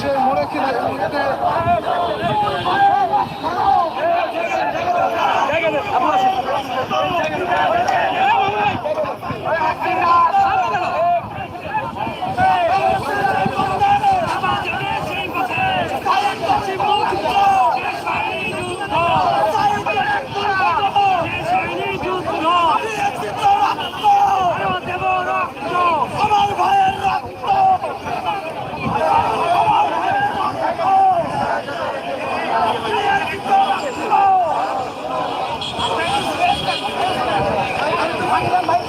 şey Murek'in elinde Gel gel. Abla. Bye.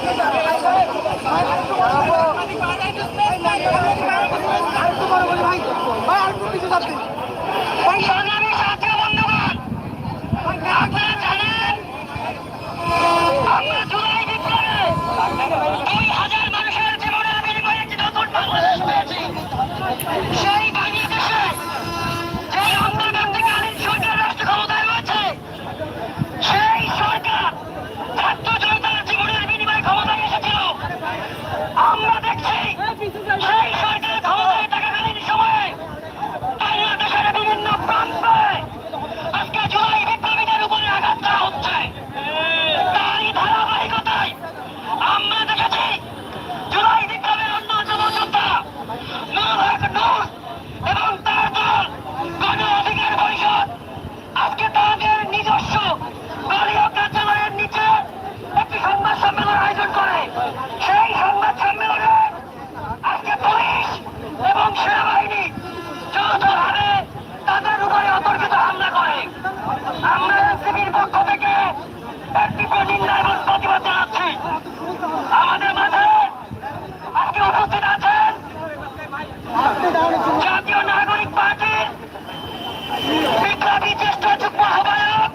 বিপ্লবী জ্যেষ্ঠ যুগ্ম আহ্বায়ক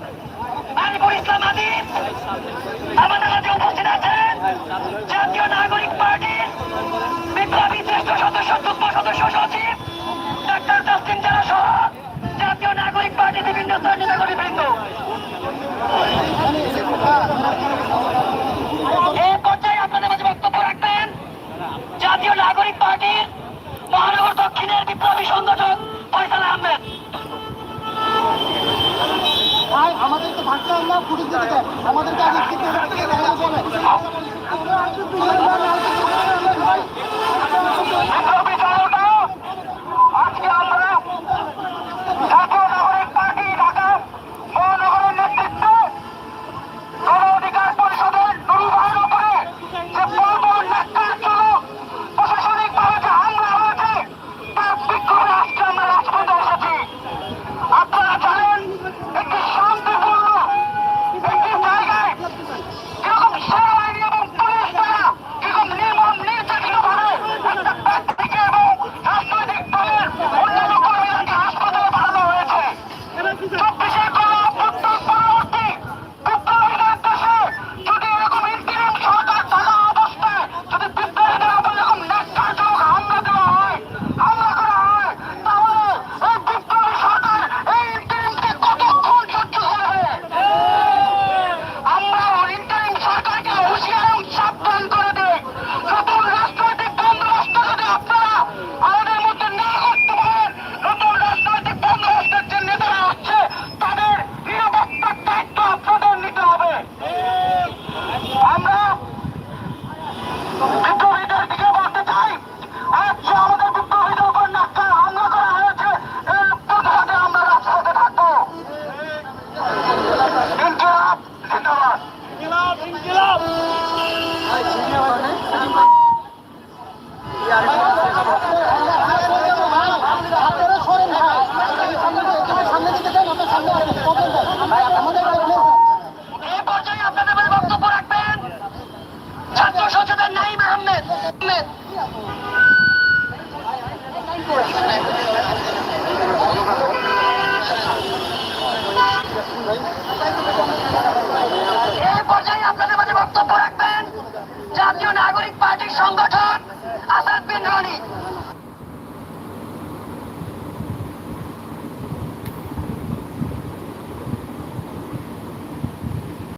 আনিবুল ইসলাম আদিব আমাদের মাঝে উপস্থিত আছেন জাতীয় নাগরিক পার্টি আমাদেরকে আগে 你。